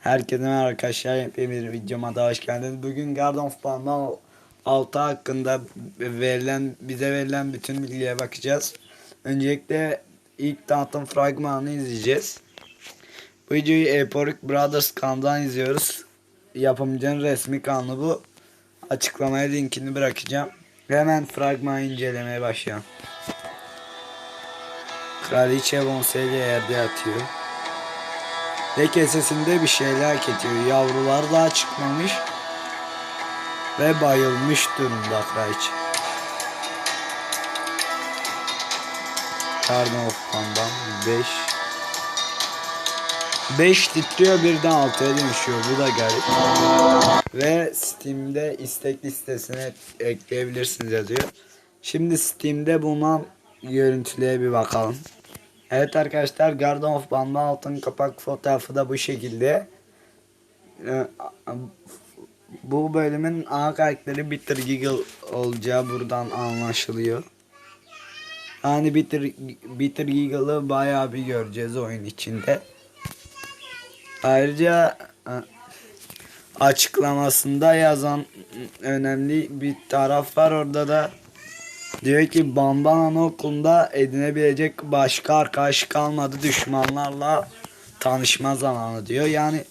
Herkese merhaba arkadaşlar. Yepyeni bir videoma da hoş geldiniz. Bugün Garden of Bandan 6 hakkında verilen bize verilen bütün bilgiye bakacağız. Öncelikle ilk tanıtım fragmanını izleyeceğiz. Bu videoyu Epoch Brothers kanalından izliyoruz. Yapımcının resmi kanalı bu. Açıklamaya linkini bırakacağım. Hemen fragmanı incelemeye başlayalım. Kraliçe Bonselli yerde yatıyor. Ve kesesinde bir şeyler ketiyor. Yavrular daha çıkmamış. Ve bayılmış durumda kraliçe. Garden of Pan'dan 5 5 titriyor birden 6'ya dönüşüyor. Bu da garip. Ve Steam'de istek listesine ekleyebilirsiniz yazıyor. Şimdi Steam'de bulunan görüntülere bir bakalım. Evet arkadaşlar Garden of Banda altın kapak fotoğrafı da bu şekilde. Ee, Bu bölümün ana karakteri Bitter Giggle olacağı buradan anlaşılıyor. Yani Bitter, Bitter Giggle'ı bayağı bir göreceğiz oyun içinde. Ayrıca e, açıklamasında yazan önemli bir taraf var orada da Diyor ki Bamban Anaokulunda edinebilecek başka arkadaş kalmadı düşmanlarla tanışma zamanı diyor. Yani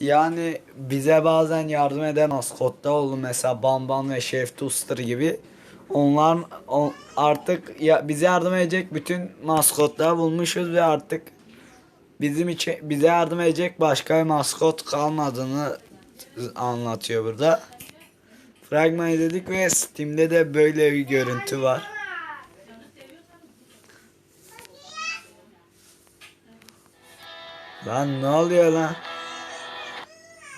yani bize bazen yardım eden maskotta oldu mesela Bamban ve Chef Toaster gibi. Onlar o- artık ya bize yardım edecek bütün maskotları bulmuşuz ve artık bizim için bize yardım edecek başka bir maskot kalmadığını anlatıyor burada. Fragman izledik ve Steam'de de böyle bir görüntü var. Lan ne oluyor lan?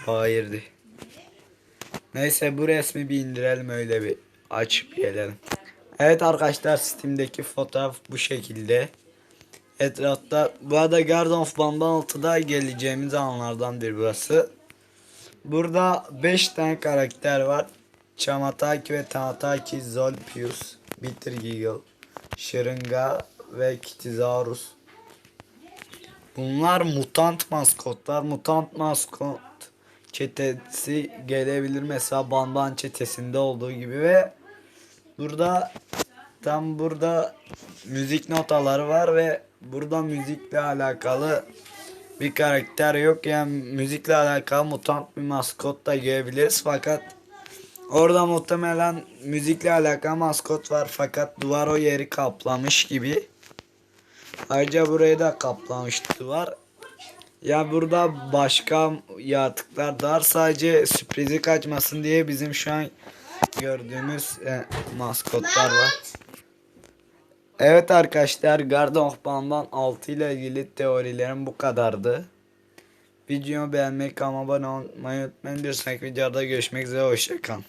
Hayırdı. Neyse bu resmi bir indirelim öyle bir açıp gelelim. Evet arkadaşlar Steam'deki fotoğraf bu şekilde. Etrafta bu arada Garden of Bamba 6'da geleceğimiz anlardan bir burası. Burada 5 tane karakter var. Chamataki ve Tanataki, Zolpius, Bitter Giggle, Şırınga ve Kitizaurus. Bunlar mutant maskotlar. Mutant maskot çetesi gelebilir mesela Banban çetesinde olduğu gibi ve burada tam burada müzik notaları var ve burada müzikle alakalı bir karakter yok. Yani müzikle alakalı mutant bir maskot da görebiliriz fakat orada muhtemelen müzikle alakalı maskot var fakat duvar o yeri kaplamış gibi. Ayrıca burayı da kaplamıştı var. Ya burada başka yaratıklar da var. Sadece sürprizi kaçmasın diye bizim şu an gördüğümüz e, maskotlar var. Evet arkadaşlar Garden of Banban 6 ile ilgili teorilerim bu kadardı. Videomu beğenmeyi, kanalıma abone olmayı unutmayın. Bir sonraki videoda görüşmek üzere. Hoşçakalın.